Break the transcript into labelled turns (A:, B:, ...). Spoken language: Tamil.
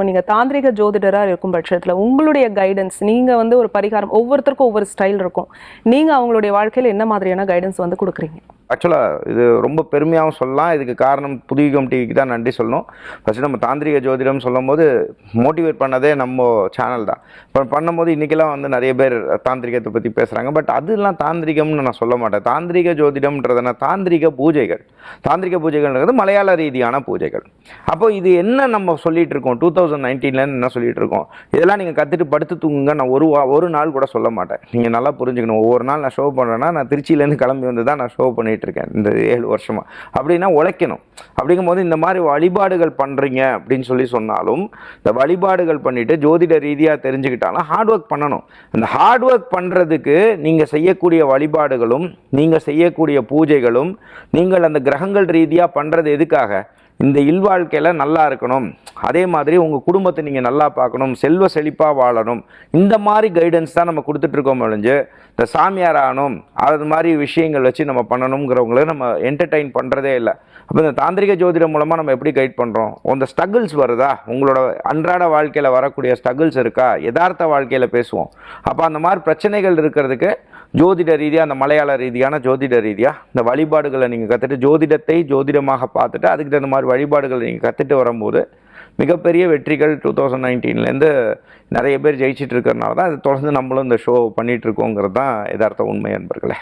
A: இப்போ நீங்க தாந்திரிக ஜோதிடரா இருக்கும் பட்சத்தில் உங்களுடைய கைடன்ஸ் நீங்க வந்து ஒரு பரிகாரம் ஒவ்வொருத்தருக்கும் ஒவ்வொரு ஸ்டைல் இருக்கும். நீங்க அவங்களுடைய வாழ்க்கையில என்ன மாதிரியான கைடன்ஸ் வந்து கொடுக்குறீங்க?
B: ஆக்சுவலாக இது ரொம்ப பெருமையாகவும் சொல்லலாம். இதுக்கு காரணம் புதிய டிவிக்கு தான் நன்றி சொல்லணும். ஃபஸ்ட்டு நம்ம தாந்திரிக ஜோதிடம் சொல்லும் போது மோட்டிவேட் பண்ணதே நம்ம சேனல் தான். இப்போ பண்ணும்போது இன்றைக்கெல்லாம் வந்து நிறைய பேர் தாந்திரிகத்தை பற்றி பேசுகிறாங்க பட் அதெல்லாம் தாந்திரிகம்னு நான் சொல்ல மாட்டேன். தாந்திரிக ஜோதிடம்ன்றதுனா தாந்திரிக பூஜைகள். தாந்திரிக பூஜைகள்ன்றது மலையாள ரீதியான பூஜைகள். அப்போது இது என்ன நம்ம சொல்லிகிட்டு இருக்கோம்? டூ தௌசண்ட் நைன்டீன்லேருந்து என்ன சொல்லிகிட்டு இருக்கோம்? இதெல்லாம் நீங்கள் கற்றுட்டு படுத்து தூங்குங்க. நான் ஒரு வா- ஒரு நாள் கூட சொல்ல மாட்டேன். நீங்கள் நல்லா புரிஞ்சுக்கணும். ஒவ்வொரு நாள் நான் ஷோ பண்ணுறேன்னா நான் திருச்சியிலேருந்து கிளம்பி வந்து தான் நான் ஷோ பண்ணிட்டு இருக்கேன் இந்த ஏழு வருஷமாக அப்படின்னா உழைக்கணும். அப்படிங்கும்போது இந்த மாதிரி வழிபாடுகள் பண்ணுறீங்க அப்படின்னு சொல்லி சொன்னாலும் இந்த வழிபாடுகள் பண்ணிவிட்டு ஜோதிட ரீதியாக தெரிஞ்சுக்கிட்டாலும் ஹார்ட் ஒர்க் பண்ணணும். இந்த ஹார்ட் ஒர்க் பண்ணுறதுக்கு நீங்கள் செய்யக்கூடிய வழிபாடுகளும் நீங்கள் செய்யக்கூடிய பூஜைகளும் நீங்கள் அந்த கிரகங்கள் ரீதியாக பண்ணுறது எதுக்காக? இந்த இல்வாழ்க்கையில் நல்லா இருக்கணும். அதே மாதிரி உங்கள் குடும்பத்தை நீங்கள் நல்லா பார்க்கணும். செல்வ செழிப்பாக வாழணும். இந்த மாதிரி கைடன்ஸ் தான் நம்ம கொடுத்துட்ருக்கோம் ஒழிஞ்சு இந்த சாமியார் ஆகணும். அது மாதிரி விஷயங்கள் வச்சு நம்ம பண்ணணுங்கிறவங்கள நம்ம என்டர்டெயின் பண்ணுறதே இல்லை. அப்போ இந்த தாந்திரிக ஜோதிடம் மூலமாக நம்ம எப்படி கைட் பண்ணுறோம் அந்த ஸ்ட்ரகிள்ஸ் வருதா? உங்களோட அன்றாட வாழ்க்கையில் வரக்கூடிய ஸ்ட்ரகிள்ஸ் இருக்கா? யதார்த்த வாழ்க்கையில் பேசுவோம். அப்போ அந்த மாதிரி பிரச்சனைகள் இருக்கிறதுக்கு ஜோதிட ரீதியாக அந்த மலையாள ரீதியான ஜோதிட ரீதியாக இந்த வழிபாடுகளை நீங்கள் கற்றுட்டு ஜோதிடத்தை ஜோதிடமாக பார்த்துட்டு அதுக்கு தகுந்த மாதிரி வழிபாடுகளை நீங்கள் கற்றுட்டு வரும்போது மிகப்பெரிய வெற்றிகள் டூ தௌசண்ட் நைன்டீன்லேருந்து நிறைய பேர் ஜெயிச்சிட்டு இருக்கிறனால தான் அது தொடர்ந்து நம்மளும் இந்த ஷோ பண்ணிகிட்ருக்கோங்கிறது தான் எதார்த்த உண்மை என்பர்களே